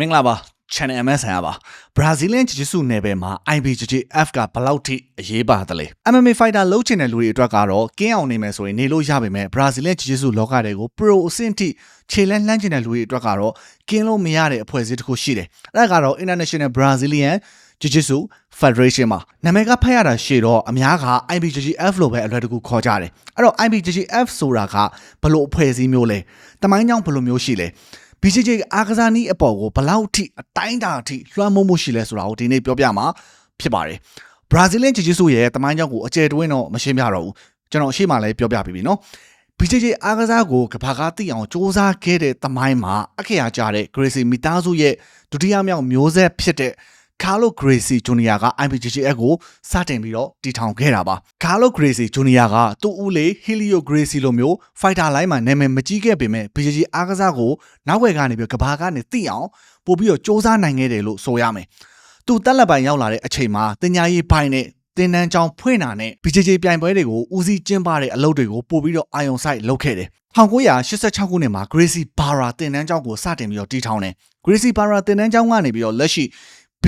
မင်္ဂလာပါ channel MS ဆန်ရပါ Brazilian Jiu-Jitsu နယ်ပယ်မှာ IBJJF ကဘယ်လောက်ထိအရေးပါသလဲ MMA fighter လုပ်ချင်တဲ့လူတွေအတွက်ကတော့ကင်းအောင်နေမယ်ဆိုရင်နေလို့ရပါမယ် Brazilian Jiu-Jitsu လောကတွေကို pro အဆင့်ထိခြေလန်းလှမ်းချင်တဲ့လူတွေအတွက်ကတော့ကင်းလို့မရတဲ့အဖွဲ့အစည်းတစ်ခုရှိတယ်အဲ့ဒါကတော့ International Brazilian Jiu-Jitsu Federation မှာနာမည်ကဖတ်ရတာရှေ့တော့အများက IBJJF လို့ပဲအလွယ်တကူခေါ်ကြတယ်အဲ့တော့ IBJJF ဆိုတာကဘယ်လိုအဖွဲ့အစည်းမျိုးလဲတမိုင်းကြောင်းဘယ်လိုမျိုးရှိလဲ BJJ အားကစားနည်းအပေါ်ကိုဘလောက်ထိအတိုင်းတာအထိလွှမ်းမိုးမှုရှိလဲဆိုတာကိုဒီနေ့ပြောပြမှာဖြစ်ပါတယ်။ Brazilian Jiu-Jitsu ရဲ့တမိုင်းကြောင်းကိုအကျယ်တွင်းတော့မရှင်းပြတော့ဘူး။ကျွန်တော်အရှိမှလည်းပြောပြပြီးပြီနော်။ BJJ အားကစားကိုကဘာကားသိအောင်စ조사ခဲ့တဲ့တမိုင်းမှာအခရာကြတဲ့ Gracie မိသားစုရဲ့ဒုတိယမြောက်မျိုးဆက်ဖြစ်တဲ့ Carlo Gracie Jr. က IBJJF ကိုစတင်ပြီးတော့တည်ထောင်ခဲ့တာပါ။ Carlo Gracie Jr. ကသူ့ဦးလေး Helio Gracie လိုမျိုး fighter line မှာနာမည်မကြီးခဲ့ပေမဲ့ BJJ အားကစားကိုနောက်ွယ်ကနေပြီးကဘာကနေသိအောင်ပို့ပြီးတော့စ조사နိုင်ခဲ့တယ်လို့ဆိုရမယ်။သူတက်လက်ပိုင်ရောက်လာတဲ့အချိန်မှာတင်ညာရေးပိုင်းနဲ့တင်တန်းချောင်းဖွင့်တာနဲ့ BJJ ပြိုင်ပွဲတွေကိုဦးစီးကျင်းပတဲ့အလုပ်တွေကိုပို့ပြီးတော့အာယုံဆိုင်လုပ်ခဲ့တယ်။1986ခုနှစ်မှာ Gracie Barra တင်တန်းကျောင်းကိုစတင်ပြီးတော့တည်ထောင်တယ်။ Gracie Barra တင်တန်းကျောင်းကနေပြီးတော့လက်ရှိ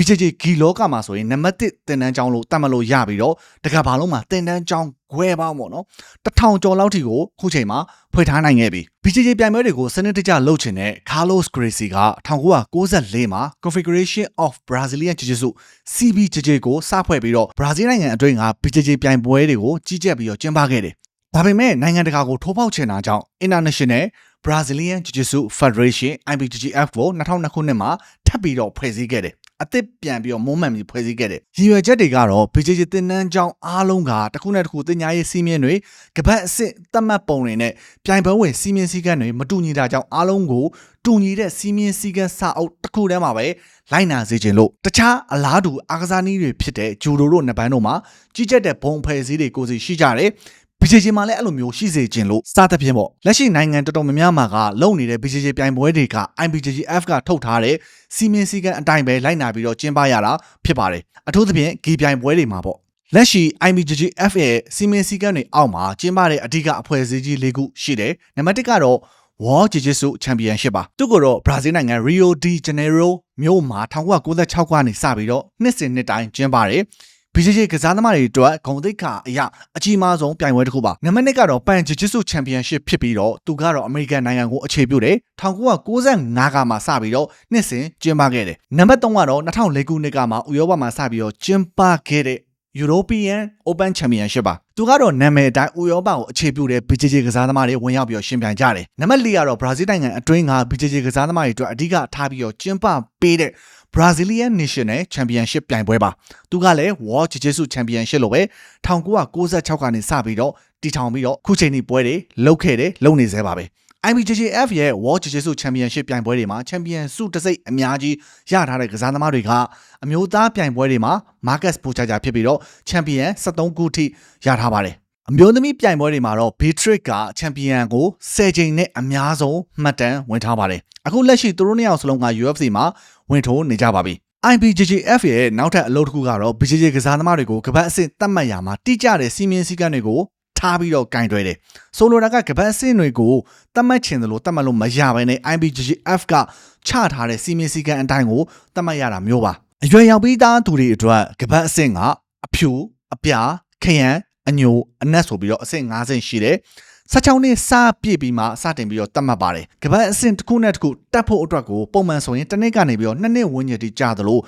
BJJ ဂီလောကမှာဆိုရင်နံပါတ်1တင်တန်းကျောင်းလို့တတ်မလို့ရပြီးတော့တကဘာလုံးမှာတင်တန်းကျောင်းခွဲပေါင်းပေါ့နော်တထောင်ကျော်လောက်ထိကိုခုချိန်မှာဖွဲ့ထားနိုင်ခဲ့ပြီ BJJ ပြိုင်ပွဲတွေကိုစနစ်တကျလုပ်ချင်တဲ့ Carlos Gracie က1994မှာ Confederation of Brazilian Jiu-Jitsu CBJJ ကိုစဖွဲ့ပြီးတော့ Brazil နိုင်ငံအတွင်းက BJJ ပြိုင်ပွဲတွေကိုကြီးကြပ်ပြီးတော့ကျင်းပခဲ့တယ်ဒါပေမဲ့နိုင်ငံတကာကိုထိုးပေါက်ချင်တာကြောင့် International Brazilian Jiu-Jitsu Federation IBJJF ကို2002ခုနှစ်မှာထပ်ပြီးတော့ဖွဲ့စည်းခဲ့တယ် အသစ်ပြန်ပြီးတော့မုံမှန်ပြီးဖွဲ့စည်းခဲ့တယ်။ရည်ရွယ်ချက်တွေကတော့ BJJ တင်နန်းကျောင်းအားလုံးကတစ်ခုနဲ့တစ်ခုတင်ညာရေးစီးမြင်တွေကပတ်အစ်သတ်မှတ်ပုံတွေနဲ့ပြိုင်ပွဲဝင်စီးမြင်စည်းကမ်းတွေမတူညီတာကြောင့်အားလုံးကိုတူညီတဲ့စီးမြင်စည်းကမ်းစာအုပ်တစ်ခုတည်းမှာပဲလိုက်နာစေခြင်းလို့တခြားအလားတူအားကစားနည်းတွေဖြစ်တဲ့ဂျူဒိုတို့နှစ်ပန်းတို့မှာကြီးကျက်တဲ့ဘုံဖယ်စည်းတွေကိုစီရှိကြတယ် BJJ မှာလည်းအဲ့လိုမျိုးရှိစေခြင်းလို့စသဖြင့်ပေါ့လက်ရှိနိုင်ငံတော်တော်များများမှာကလုံနေတဲ့ BJJ ပြိုင်ပွဲတွေက IBJJF ကထုတ်ထားတဲ့စီမင်းစည်းကမ်းအတိုင်းပဲလိုက်နာပြီးတော့ကျင်းပရတာဖြစ်ပါတယ်အထူးသဖြင့်ဂီပြိုင်ပွဲတွေမှာပေါ့လက်ရှိ IBJJF ရဲ့စီမင်းစည်းကမ်းတွေအောက်မှာကျင်းပတဲ့အဓိကအဖွဲ့အစည်းကြီး၄ခုရှိတယ်နံပါတ်1ကတော့ World Jiu-Jitsu Championship ပါသူကတော့ Brazil နိုင်ငံ Rio de Janeiro မြို့မှာ1996ကနေစပြီးတော့နှစ်စဉ်နှစ်တိုင်းကျင်းပါတယ် BJJ ကစားသမားတွေအတွက်ဂုံတိတ်ခါအရာအကြီးမားဆုံးပြိုင်ပွဲတစ်ခုပါနံပါတ်1ကတော့ Pan Jiu-Jitsu Championship ဖြစ်ပြီးတော့သူကတော့အမေရိကန်နိုင်ငံကိုအခြေပြုတယ်1995ကမှစပြီးတော့နှစ်စဉ်ကျင်းပခဲ့တယ်နံပါတ်3ကတော့2004ခုနှစ်ကမှဥရောပမှာစပြီးတော့ကျင်းပခဲ့တဲ့ European Open Championship ပါသူကတော့နာမည်အတိုင်းဥရောပကိုအခြေပြုတဲ့ BJJ ကစားသမားတွေဝင်ရောက်ပြီးတော့ရှင်ပြိုင်ကြတယ်နံပါတ်4ကတော့ Brazil နိုင်ငံအတွင်းက BJJ ကစားသမားတွေအတွက်အဓိကထားပြီးတော့ကျင်းပပေးတဲ့ Brazilian National Championship ပြိုင်ပွဲပါသူကလည်း World Jiu-Jitsu Championship လို့ပဲ1996ကနေစပြီးတော့တည်ထောင်ပြီးတော့ခုချိန်ဒီပွဲတွေလုပ်ခဲ့တယ်လုပ်နေသေးပါပဲ IBJJF ရဲ့ World Jiu-Jitsu Championship ပြိုင်ပွဲတွေမှာ Champion ဆုတစ်စိတ်အများကြီးရထားတဲ့ကစားသမားတွေကအမျိုးသားပြိုင်ပွဲတွေမှာ Marcus Buchacha ဖြစ်ပြီးတော့ Champion 73ခုထိရထားပါတယ် အမျိုးသမီးပြိုင်ပွဲတွေမှာတော့ Beatrice ကချန်ပီယံကို10ချိန်နဲ့အများဆုံးမှတ်တမ်းဝင်ထားပါတယ်အခုလက်ရှိသူတို့နှစ်ယောက်စလုံးက UFC မှာဝင်ထိုးနေကြပါပြီ IBJJF ရဲ့နောက်ထပ်အလုပ်တစ်ခုကတော့ BJJ ကစားသမားတွေကိုကပတ်အဆင့်တတ်မှတ်ရမှာတိကျတဲ့စီမင်းစည်းကမ်းတွေကိုထားပြီးတော့ကင်တွဲတယ်ဆိုလိုတာကကပတ်အဆင့်တွေကိုတတ်မှတ်ချင်တယ်လို့တတ်မှတ်လို့မရဘဲနဲ့ IBJJF ကချထားတဲ့စီမင်းစည်းကမ်းအတိုင်းကိုတတ်မှတ်ရတာမျိုးပါအရွယ်ရောက်ပြီးသားသူတွေအတွက်ကပတ်အဆင့်ကအဖြူအပြာခရမ်း အညိုအနက်ဆိုပြီးတော့အဆင့်5ဆင့်ရှိတယ်16နှစ်စပြည့်ပြီးမှစတင်ပြီးတော့တတ်မှတ်ပါတယ်။ကပတ်အဆင့်တစ်ခုနဲ့တစ်ခုတက်ဖို့အတွက်ကိုပုံမှန်ဆိုရင်တစ်နှစ်ကနေပြီးတော့နှစ်နှစ်ဝန်းကျင်တိကြာသလို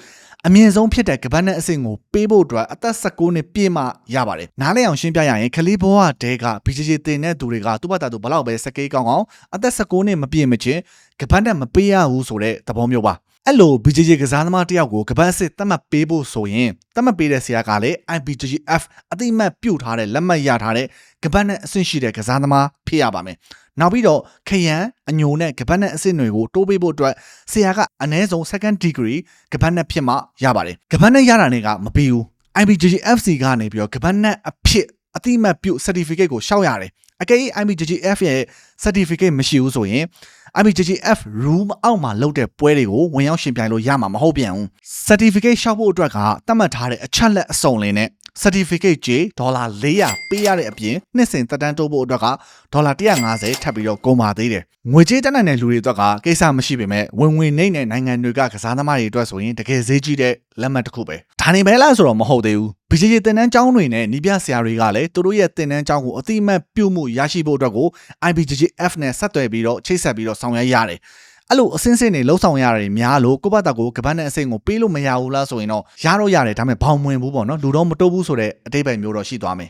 အမြင့်ဆုံးဖြစ်တဲ့ကပတ်နဲ့အဆင့်ကိုပေးဖို့အတွက်အသက်16နှစ်ပြည့်မှရပါတယ်။နားလည်အောင်ရှင်းပြရရင်ကလေးဘဝတဲက BJJ တင်တဲ့သူတွေကသူ့ဘာသာသူဘလောက်ပဲစကေးကောင်းအောင်အသက်16နှစ်မပြည့်မချင်းကပတ်နဲ့မပေးရဘူးဆိုတဲ့သဘောမျိုးပါ။ အဲ့လို BJJ ကစားသမားတယောက်ကိုကပတ်စစ်တတ်မှတ်ပေးဖို့ဆိုရင်တတ်မှတ်ပေးတဲ့ဆရာကလည်း IBJJF အတိအမှတ်ပြုထားတဲ့လက်မှတ်ရထားတဲ့ကပတ်နဲ့အဆင့်ရှိတဲ့ကစားသမားဖြစ်ရပါမယ်။နောက်ပြီးတော့ခရမ်းအညိုနဲ့ကပတ်နဲ့အဆင့်တွေကိုတိုးပေးဖို့အတွက်ဆရာကအနည်းဆုံး second degree ကပတ်နဲ့ဖြစ်မှရပါတယ်။ကပတ်နဲ့ရတာနဲ့ကမပြီးဘူး။ IBJJFC ကနေပြီးတော့ကပတ်နဲ့အဖြစ်အတိအမှတ်ပြု certificate ကိုရှောက်ရတယ်။ အကယ်၍ IBJJF ရဲ့ certificate မရှိဘူးဆိုရင် IBJJF room အောက်မှာလုပ်တဲ့ပွဲတွေကိုဝင်ရောက်ရှင်ပြိုင်လို့ရမှာမဟုတ်ပြန်ဘူး certificate ရှောက်ဖို့အတွက်ကသတ်မှတ်ထားတဲ့အချက်လက်အစုံလင်းနဲ့ certificate J ဒေါ်လာ400ပေးရတဲ့အပြင်နှစ်စဉ်တက်တန်းတိုးဖို့အတွက်ကဒေါ်လာ150ထပ်ပြီးတော့ကုန်ပါသေးတယ်ငွေကြေးတက်နိုင်တဲ့လူတွေအတွက်ကကိစ္စမရှိပေမဲ့ဝင်ဝင်နေနဲ့နိုင်ငံတွေကကစားသမားတွေအတွက်ဆိုရင်တကယ်ဈေးကြီးတဲ့လက်မှတ်တစ်ခုပဲဒါနေပဲလားဆိုတော့မဟုတ်သေးဘူး BJJ တင်တန်းကျောင်းတွေနဲ့နီးပြဆရာတွေကလည်းသူတို့ရဲ့တင်တန်းကျောင်းကိုအတိအမှတ်ပြုမှုရရှိဖို့အတွက်ကို IBJJF နဲ့ဆက်သွယ်ပြီးတော့ချိတ်ဆက်ပြီးတော့ဆောင်ရွက်ရတယ် အဲ့လိုအစင်းစင်းတွေလှုပ်ဆောင်ရတယ်များလို့ကိုယ့်ဘက်ကိုကပတ်နဲ့အစိမ်ကိုပေးလို့မရဘူးလားဆိုရင်တော့ရတော့ရတယ်ဒါပေမဲ့ဘောင်မဝင်ဘူးပေါ့နော်လူတော့မတိုးဘူးဆိုတဲ့အတိတ်ပဲမျိုးတော့ရှိသွားမယ်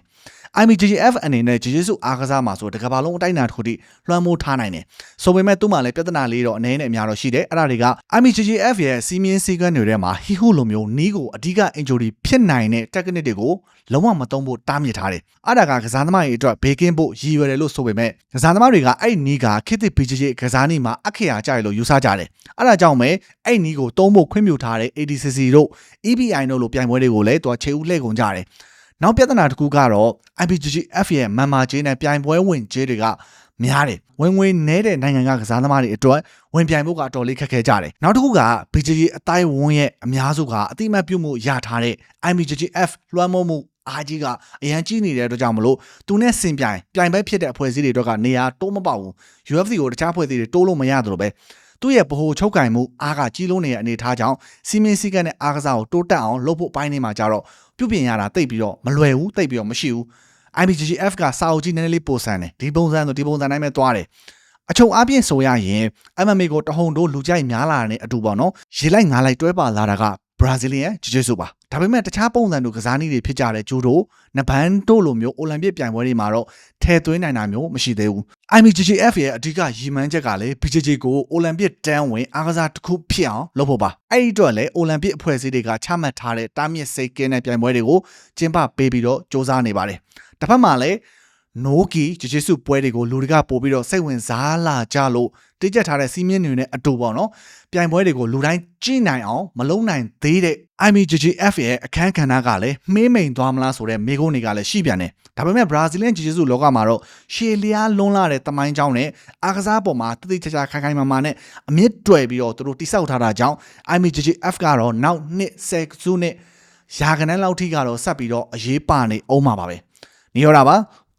IMGGF အနေနဲ့ဂျေဂျေစုအားကစားမှာဆိုတကဘာလုံးအတိုင်းအတာတစ်ခုထိလွှမ်းမိုးထားနိုင်တယ်။ဆိုပေမဲ့သူ့မှာလည်းပြဿနာလေးတော့အနည်းနဲ့အများတော့ရှိတယ်။အဲ့ဒါတွေက IMGGF ရဲ့စီမင်းစည်းကမ်းတွေထဲမှာဟီဟူလိုမျိုးနီးကိုအဓိက injury ဖြစ်နိုင်တဲ့ technique တွေကိုလုံးဝမသုံးဖို့တားမြစ်ထားတယ်။အဲ့ဒါကကစားသမားတွေအတွက်ဘေကင်းဖို့ရည်ရွယ်တယ်လို့ဆိုပေမဲ့ကစားသမားတွေကအဲ့နီးကခေတ်သစ် BJJ ကစားနည်းမှာအခရာကြရလို့ယူဆကြတယ်။အဲ့ဒါကြောင့်ပဲအဲ့နီးကိုသုံးဖို့ခွင့်ပြုထားတဲ့ ADCC တို့ EBI တို့လိုပြိုင်ပွဲတွေကိုလည်းသူကခြေဦးလှည့်ကုန်ကြတယ်။ နောက်ပြဿနာတစ်ခုကတော့ IBJJF ရဲ့မန်မာဂျေးနဲ့ပြိုင်ပွဲဝင်ဂျေးတွေကများတယ်ဝင်ငွေနဲတဲ့နိုင်ငံကကစားသမားတွေအတွက်ဝင်ပြိုင်ဖို့ကအတော်လေးခက်ခဲကြတယ်နောက်တစ်ခုက BJJ အတိုင်းဝန်းရဲ့အများစုကအတိမတ်ပြုမှုရထားတဲ့ IBJJF လွှမ်းမိုးမှုအားကြီးကအရန်ကြီးနေတဲ့အတွက်ကြောင့်မလို့သူနဲ့ဆင်ပြိုင်ပြိုင်ပဲဖြစ်တဲ့အဖွဲ့အစည်းတွေအတွက်ကနေရာတိုးမပေါဘူး UFC ကိုတခြားအဖွဲ့အစည်းတွေတိုးလို့မရသလိုပဲ သူ့ရဲ့ဗဟိုချုပ်ကင်မှုအားကကြီးလုံးနေတဲ့အနေအထားကြောင့်စီမင်းစည်းကမ်းနဲ့အားကစားကိုတိုးတက်အောင်လုပ်ဖို့ပိုင်းနေမှာကြတော့ပြုပြင်ရတာတိတ်ပြီးတော့မလွယ်ဘူးတိတ်ပြီးတော့မရှိဘူး IBGF ကစာအုပ်ကြီးနည်းနည်းလေးပို့ဆန်းတယ်ဒီပုံစံဆိုဒီပုံစံတိုင်းပဲသွားတယ်အချုံအပြည့်ဆိုရရင် MMA ကိုတဟုန်တို့လူကြိုက်များလာတဲ့အတူပေါ့နော်ရေလိုက်ငါလိုက်တွဲပါလာတာက ဘရာဇီးလီယန်ဂျူဂျူဆိုပါဒါပေမဲ့တခြားပုံစံတို့ကစားနည်းတွေဖြစ်ကြတဲ့ဂျူဒိုနဘန်တို့လိုမျိုးအိုလံပစ်ပြိုင်ပွဲတွေမှာတော့ထဲသွင်းနိုင်တာမျိုးမရှိသေးဘူး IMGF ရဲ့အဓိကရည်မှန်းချက်ကလည်း BJJ ကိုအိုလံပစ်တန်းဝင်အားကစားတစ်ခုဖြစ်အောင်လုပ်ဖို့ပါအဲ့ဒီအတွက်လည်းအိုလံပစ်အဖွဲ့အစည်းတွေကချမှတ်ထားတဲ့တားမြစ်စိတ်ကင်းတဲ့ပြိုင်ပွဲတွေကိုကျင်းပပေးပြီးတော့စ조사နေပါတယ်တစ်ဖက်မှာလည်း နိုးကီဂျေဂျေစုပွဲတွေကိုလူတွေကပို့ပြီးတော့စိတ်ဝင်စားလာကြလို့တိကျထားတဲ့စီးမြင့်တွေနဲ့အတူပေါ့နော်ပြိုင်ပွဲတွေကိုလူတိုင်းကြည့်နိုင်အောင်မလုံးနိုင်သေးတဲ့ IMGGF ရဲ့အခန်းကဏ္ဍကလည်းမှေးမိန်သွားမလားဆိုတဲ့မေကုန်းတွေကလည်းရှိပြန်တယ်ဒါပေမဲ့ဘရာဇီးလန်ဂျေဂျေစုလောကမှာတော့ရှေလျားလွန်းလာတဲ့တမိုင်းကြောင်းနဲ့အားကစားပေါ်မှာတတိချာချာခိုင်ခိုင်မာမာနဲ့အမြင့်တွယ်ပြီးတော့သူတို့တိဆောက်ထားတာကြောင့် IMGGF ကတော့နောက်နှစ်10စုနှစ်ရာခဏန်းလောက်ထိကတော့ဆက်ပြီးတော့အရေးပါနေအောင်မှာပါပဲနေရတာပါ